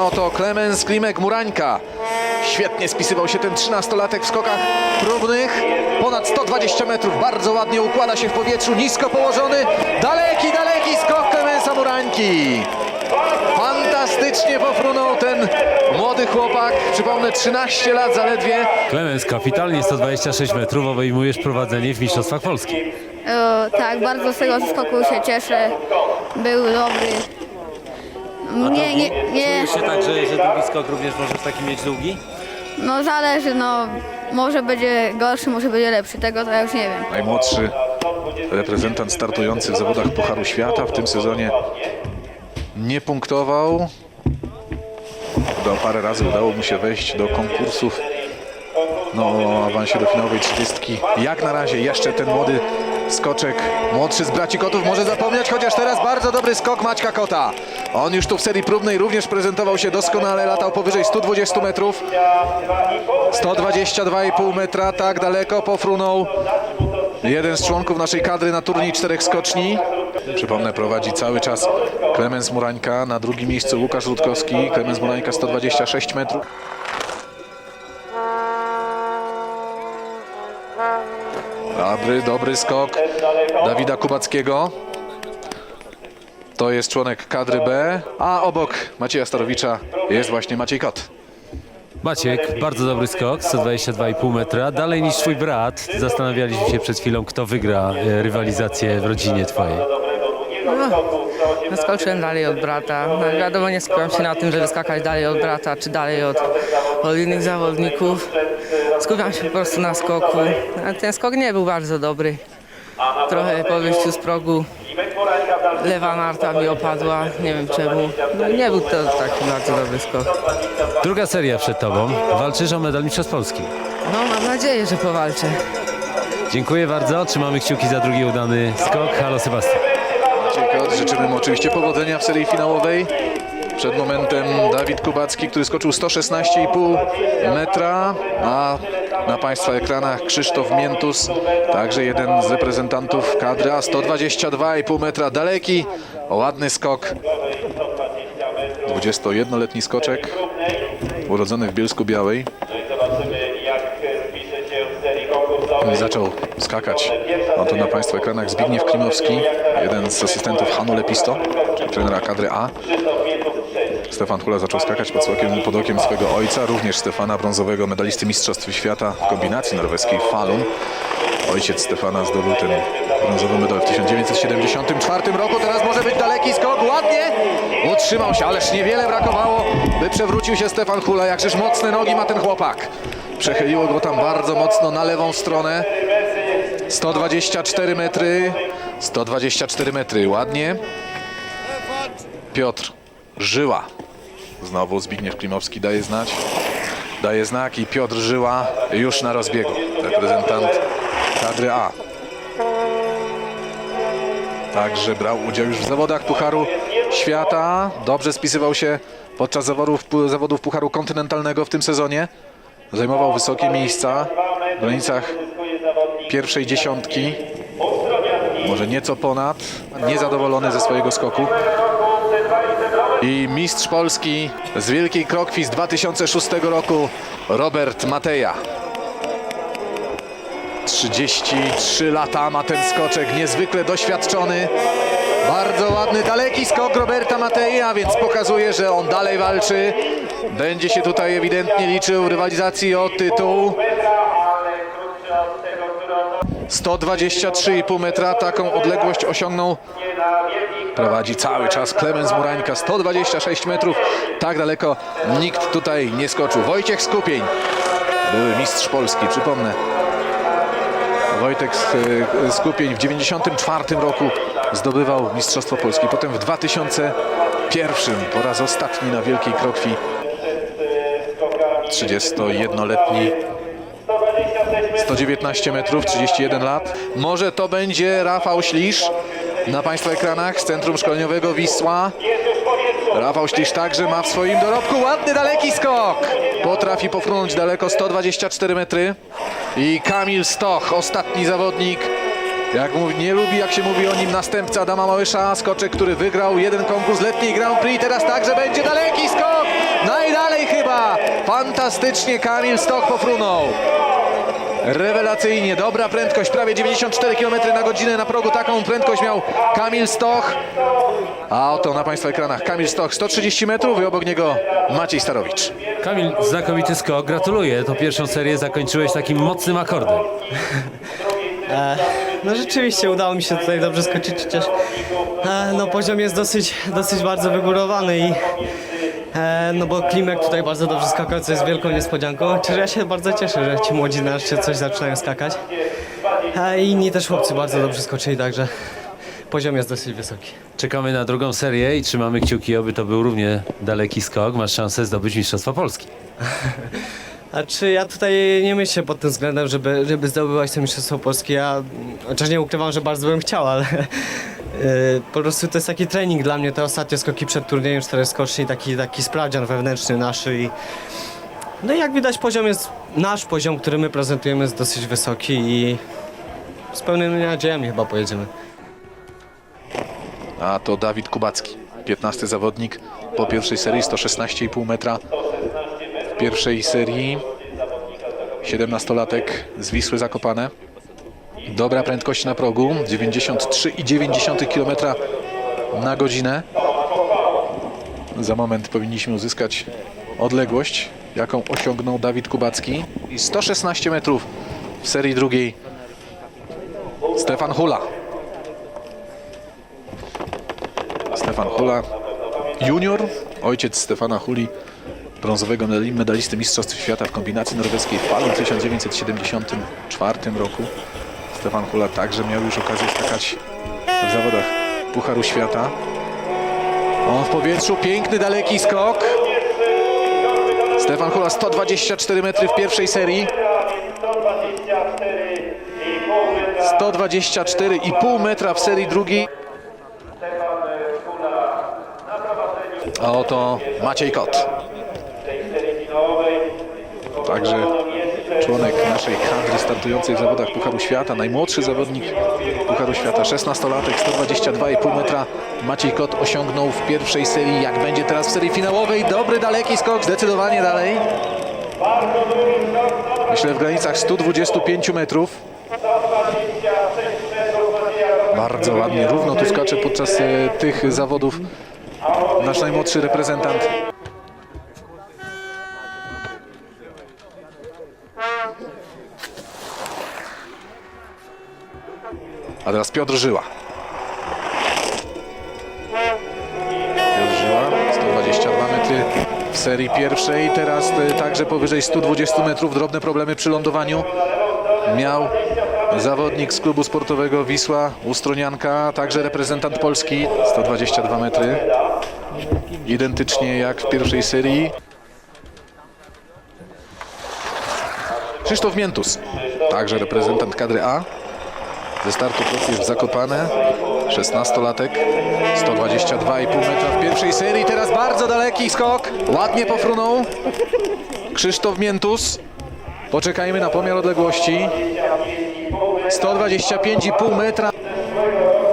Oto Klemens Klimek-Murańka. Świetnie spisywał się ten 13-latek w skokach próbnych. Ponad 120 metrów, bardzo ładnie układa się w powietrzu, nisko położony. Daleki, daleki skok Klemensa Murańki. Fantastycznie pofrunął ten młody chłopak. Przypomnę, 13 lat zaledwie. Klemens, kapitalnie 126 metrów, obejmujesz prowadzenie w Mistrzostwach Polski. E, tak, bardzo z tego skoku się cieszę. Był dobry. Nie, nie, nie, Czujesz się tak, że, że drugi skok również możesz taki mieć długi? no zależy, no może będzie gorszy, może będzie lepszy, tego to ja już nie wiem. Najmłodszy reprezentant startujący w zawodach Pucharu Świata w tym sezonie nie punktował. Do parę razy udało mu się wejść do konkursów no, awansie do finałowej 30. Jak na razie jeszcze ten młody skoczek, młodszy z braci Kotów może zapomnieć, chociaż teraz bardzo dobry skok Maćka Kota. On już tu w serii próbnej również prezentował się doskonale, latał powyżej 120 metrów. 122,5 metra, tak daleko pofrunął jeden z członków naszej kadry na turniej czterech skoczni. Przypomnę, prowadzi cały czas Klemens Murańka, na drugim miejscu Łukasz Rutkowski. Klemens Murańka 126 metrów. Dobry, dobry skok Dawida Kubackiego. To jest członek kadry B, a obok Macieja Starowicza jest właśnie Maciej Kot. Maciek, bardzo dobry skok, 122,5 metra. Dalej niż twój brat. Zastanawialiśmy się przed chwilą, kto wygra e, rywalizację w rodzinie twojej. No, skoczyłem dalej od brata. No, wiadomo, nie skupiam się na tym, żeby skakać dalej od brata, czy dalej od, od innych zawodników. Skupiam się po prostu na skoku. A ten skok nie był bardzo dobry. Trochę po wyjściu z progu lewa narta mi opadła, nie wiem czemu. No, nie był to taki bardzo dobry skok. Druga seria przed tobą. Walczysz o medal Mistrzostw Polski. No mam nadzieję, że powalczę. Dziękuję bardzo. Trzymamy kciuki za drugi udany skok. Halo Sebastian. Kot, życzymy mu oczywiście powodzenia w serii finałowej. Przed momentem Dawid Kubacki, który skoczył 116,5 metra, a na Państwa ekranach Krzysztof Miętus, także jeden z reprezentantów kadry, a 122,5 metra daleki, ładny skok. 21-letni skoczek, urodzony w Bielsku Białej. Zaczął skakać. Oto na Państwa ekranach Zbigniew Klimowski, jeden z asystentów Hanu Lepisto, czyli trenera kadry A. Stefan Hula zaczął skakać pod, okiem, pod okiem swego ojca, również Stefana, brązowego medalisty Mistrzostw Świata w kombinacji norweskiej Falun. Ojciec Stefana zdobył ten brązowy medal w 1974 roku. Teraz może być daleki skok, ładnie! Utrzymał się, ależ niewiele brakowało, by przewrócił się Stefan Hula. Jakżeż mocne nogi ma ten chłopak. Przechyliło go tam bardzo mocno na lewą stronę. 124 metry. 124 metry, ładnie. Piotr Żyła. Znowu Zbigniew Klimowski daje znać. Daje znak i Piotr Żyła już na rozbiegu. Reprezentant kadry A. Także brał udział już w zawodach Pucharu Świata. Dobrze spisywał się podczas zawodów, zawodów Pucharu Kontynentalnego w tym sezonie. Zajmował wysokie miejsca w granicach pierwszej dziesiątki. Może nieco ponad. Niezadowolony ze swojego skoku. I mistrz Polski z Wielkiej Krokwi z 2006 roku Robert Mateja. 33 lata ma ten skoczek, niezwykle doświadczony. Bardzo ładny, daleki skok Roberta Mateja, więc pokazuje, że on dalej walczy. Będzie się tutaj ewidentnie liczył w rywalizacji o tytuł. 123,5 metra, taką odległość osiągnął. Prowadzi cały czas Klemens Murańka, 126 metrów. Tak daleko nikt tutaj nie skoczył. Wojciech Skupień, były mistrz Polski, przypomnę. Wojtek e, Skupień w 94 roku zdobywał Mistrzostwo Polski. Potem w 2001 po raz ostatni na Wielkiej Krokwi 31-letni 119 metrów, 31 lat. Może to będzie Rafał Ślisz na Państwa ekranach z Centrum Szkoleniowego Wisła. Rafał Ślisz także ma w swoim dorobku ładny, daleki skok. Potrafi pofrunąć daleko 124 metry. I Kamil Stoch, ostatni zawodnik Jak mówi, nie lubi, jak się mówi o nim, następca Adama Małysza, skoczek, który wygrał jeden konkurs letniej Grand Prix, teraz także będzie daleki skok, najdalej chyba, fantastycznie Kamil Stok pofrunął. Rewelacyjnie, dobra prędkość, prawie 94 km na godzinę na progu, taką prędkość miał Kamil Stoch. A oto na Państwa ekranach Kamil Stoch, 130 metrów i obok niego Maciej Starowicz. Kamil, znakomity skok, gratuluję. To pierwszą serię zakończyłeś takim mocnym akordem. No rzeczywiście udało mi się tutaj dobrze skoczyć, chociaż e, no, poziom jest dosyć, dosyć bardzo wygórowany i e, no bo Klimek tutaj bardzo dobrze skakał, co jest wielką niespodzianką. Chociaż ja się bardzo cieszę, że ci młodzi nareszcie coś zaczynają skakać. E, I inni też chłopcy bardzo dobrze skoczyli, także poziom jest dosyć wysoki. Czekamy na drugą serię i trzymamy kciuki, aby to był równie daleki skok. Masz szansę zdobyć Mistrzostwa Polski. A czy ja tutaj nie myślę pod tym względem, żeby, żeby zdobywać to Mistrzostwo Polskie. Ja chociaż nie ukrywam, że bardzo bym chciał, ale yy, po prostu to jest taki trening dla mnie. Te ostatnie skoki przed turniejem, cztery skoczni, taki, taki sprawdzian wewnętrzny nasz i no i jak widać poziom jest, nasz poziom, który my prezentujemy jest dosyć wysoki i z pełnymi nadziejami chyba pojedziemy. A to Dawid Kubacki, 15 zawodnik po pierwszej serii, 116,5 metra. W pierwszej serii 17-latek z Wisły Zakopane. Dobra prędkość na progu, 93,9 km na godzinę. Za moment powinniśmy uzyskać odległość, jaką osiągnął Dawid Kubacki. I 116 metrów w serii drugiej Stefan Hula. Stefan Hula junior, ojciec Stefana Huli, brązowego medali- medalisty Mistrzostw Świata w kombinacji norweskiej w w 1974 roku. Stefan Hula także miał już okazję skakać w zawodach Pucharu Świata. On w powietrzu, piękny, daleki skok. Stefan Hula 124 metry w pierwszej serii. 124,5 metra w serii drugiej. A oto Maciej Kot. Także członek naszej kadry startującej w zawodach Pucharu Świata, najmłodszy zawodnik Pucharu Świata, 16-latek, 122,5 metra. Maciej Kot osiągnął w pierwszej serii, jak będzie teraz w serii finałowej. Dobry, daleki skok, zdecydowanie dalej. Myślę w granicach 125 metrów. Bardzo ładnie, równo tu skacze podczas e, tych zawodów nasz najmłodszy reprezentant. A teraz Piotr Żyła. Piotr Żyła, 122 metry w serii pierwszej. Teraz e, także powyżej 120 metrów. Drobne problemy przy lądowaniu miał zawodnik z klubu sportowego Wisła, Ustronianka, także reprezentant Polski, 122 metry. Identycznie jak w pierwszej serii. Krzysztof Miętus, także reprezentant kadry A. Ze startu profi w Zakopane, 16-latek, 122,5 metra w pierwszej serii. Teraz bardzo daleki skok, ładnie pofrunął Krzysztof Miętus. Poczekajmy na pomiar odległości. 125,5 metra.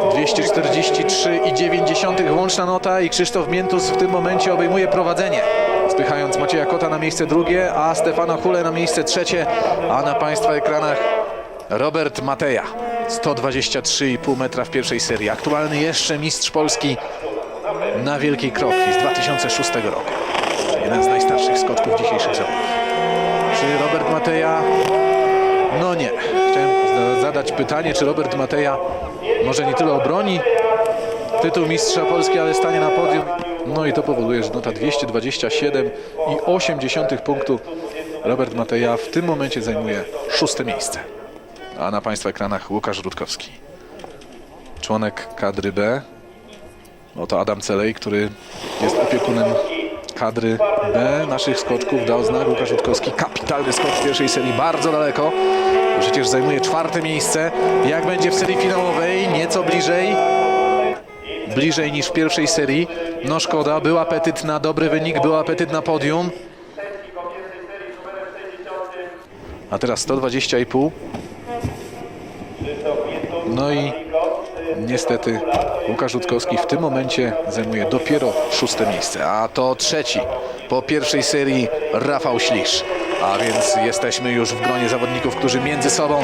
243,9 łączna nota i Krzysztof Miętus w tym momencie obejmuje prowadzenie. Spychając Macieja Kota na miejsce drugie, a Stefana Hule na miejsce trzecie, a na Państwa ekranach Robert Mateja. 123,5 metra w pierwszej serii. Aktualny jeszcze mistrz Polski na Wielkiej Kropli z 2006 roku. Jeden z najstarszych skoczków dzisiejszych zawodów. Czy Robert Mateja? No nie. Chciałem za- zadać pytanie, czy Robert Mateja może nie tyle obroni tytuł mistrza Polski, ale stanie na podium. No i to powoduje, że nota 227,8 punktu. Robert Mateja w tym momencie zajmuje szóste miejsce. A na Państwa ekranach Łukasz Rutkowski. Członek kadry B. Oto Adam Celej, który jest opiekunem kadry B naszych skoczków. Dał znak Łukasz Rutkowski. Kapitalny skok w pierwszej serii, bardzo daleko. Przecież zajmuje czwarte miejsce. Jak będzie w serii finałowej? Nieco bliżej. Bliżej niż w pierwszej serii. No szkoda, był apetyt na dobry wynik, był apetyt na podium. A teraz 120,5. No i niestety Łukasz Rutkowski w tym momencie zajmuje dopiero szóste miejsce, a to trzeci po pierwszej serii Rafał Ślisz. A więc jesteśmy już w gronie zawodników, którzy między sobą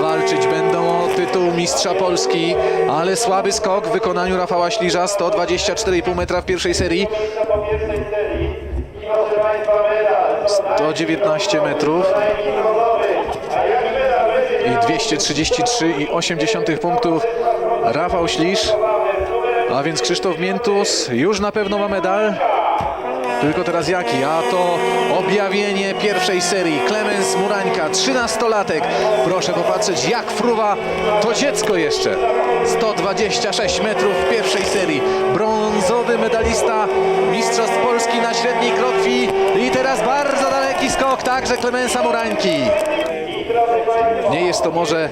walczyć będą o tytuł mistrza Polski, ale słaby skok w wykonaniu Rafała Śliża, 124,5 metra w pierwszej serii. 119 metrów 233,8 punktów Rafał Ślisz. A więc Krzysztof Miętus już na pewno ma medal. Tylko teraz jaki? A to objawienie pierwszej serii. Klemens Murańka, 13-latek. Proszę popatrzeć, jak fruwa to dziecko jeszcze. 126 metrów w pierwszej serii. Brązowy medalista Mistrzostw Polski na średniej krokwi. I teraz bardzo daleki skok także Klemensa Murańki. Nie jest to może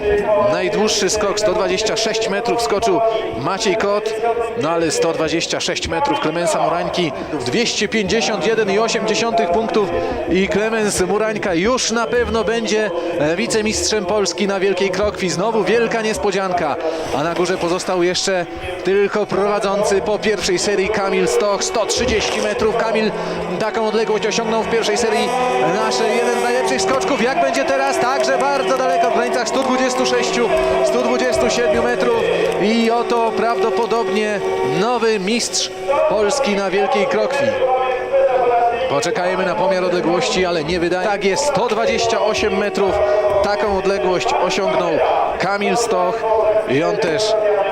najdłuższy skok, 126 metrów skoczył Maciej Kot, no ale 126 metrów Klemensa Murańki, 251,8 punktów i Klemens Murańka już na pewno będzie e, wicemistrzem Polski na Wielkiej Krokwi. Znowu wielka niespodzianka, a na górze pozostał jeszcze tylko prowadzący po pierwszej serii Kamil Stoch, 130 metrów. Kamil taką odległość osiągnął w pierwszej serii. Nasz jeden z najlepszych skoczków. Jak będzie teraz? Także bardzo daleko w granicach 126, 127 metrów. I oto prawdopodobnie nowy mistrz Polski na Wielkiej Krokwi. Poczekajmy na pomiar odległości, ale nie wydaje. Tak jest, 128 metrów. Taką odległość osiągnął Kamil Stoch i on też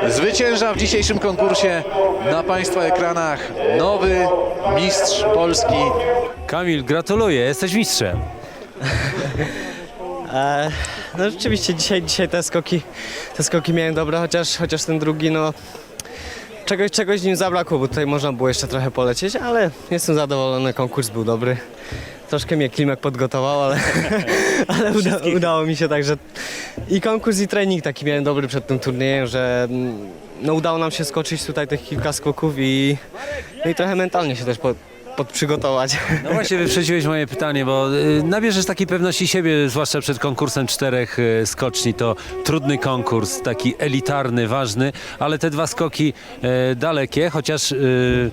zwycięża w dzisiejszym konkursie na Państwa ekranach. Nowy mistrz Polski Kamil, gratuluję, jesteś mistrzem. E, no rzeczywiście dzisiaj, dzisiaj te skoki, te skoki miałem dobre, chociaż, chociaż ten drugi no czegoś, czegoś nim zabrakło, bo tutaj można było jeszcze trochę polecieć, ale jestem zadowolony, konkurs był dobry. Troszkę mnie Klimek podgotował, ale, ale uda, udało mi się także i konkurs i trening taki miałem dobry przed tym turniejem, że mm, no, udało nam się skoczyć tutaj tych kilka skoków i, no i trochę mentalnie się też pod, podprzygotować. No właśnie wyprzedziłeś moje pytanie, bo y, nabierzesz takiej pewności siebie, zwłaszcza przed konkursem czterech y, skoczni. To trudny konkurs, taki elitarny, ważny, ale te dwa skoki y, dalekie, chociaż y,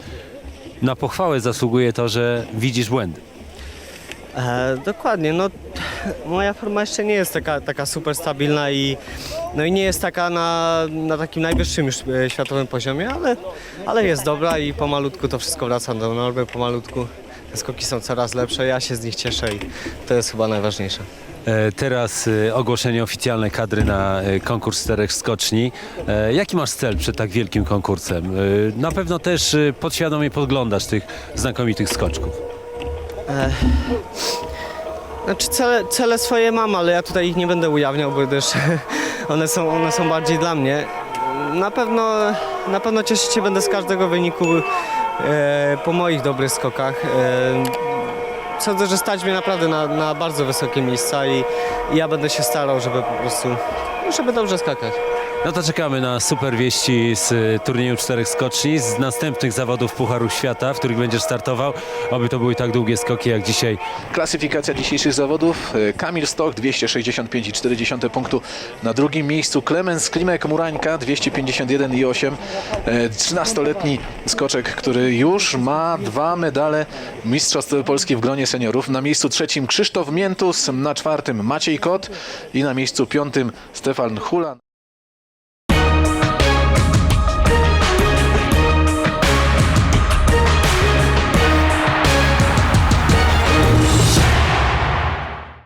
na pochwałę zasługuje to, że widzisz błędy. E, dokładnie, no moja forma jeszcze nie jest taka, taka super stabilna i, no i nie jest taka na, na takim najwyższym już e, światowym poziomie, ale, ale jest dobra i pomalutku to wszystko wraca do normy, pomalutku te skoki są coraz lepsze, ja się z nich cieszę i to jest chyba najważniejsze. E, Teraz y, ogłoszenie oficjalne kadry na konkurs czterech skoczni. E, Jaki masz cel przed tak wielkim konkursem? Na pewno też podświadomie podglądasz tych znakomitych skoczków. Znaczy cele, cele swoje mam, ale ja tutaj ich nie będę ujawniał, bo też one są, one są bardziej dla mnie. Na pewno, na pewno cieszyć się będę z każdego wyniku e, po moich dobrych skokach. E, sądzę, że stać mnie naprawdę na, na bardzo wysokie miejsca i, i ja będę się starał, żeby po prostu, żeby dobrze skakać. No to czekamy na super wieści z y, turnieju czterech skoczni, z następnych zawodów Pucharu Świata, w których będziesz startował. Oby to były tak długie skoki jak dzisiaj. Klasyfikacja dzisiejszych zawodów. E, Kamil Stoch 265,4 punktu na drugim miejscu. Klemens Klimek Murańka 251,8. E, 13-letni skoczek, który już ma dwa medale Mistrzostw Polski w gronie seniorów. Na miejscu trzecim Krzysztof Miętus, na czwartym Maciej Kot i na miejscu piątym Stefan Hulan.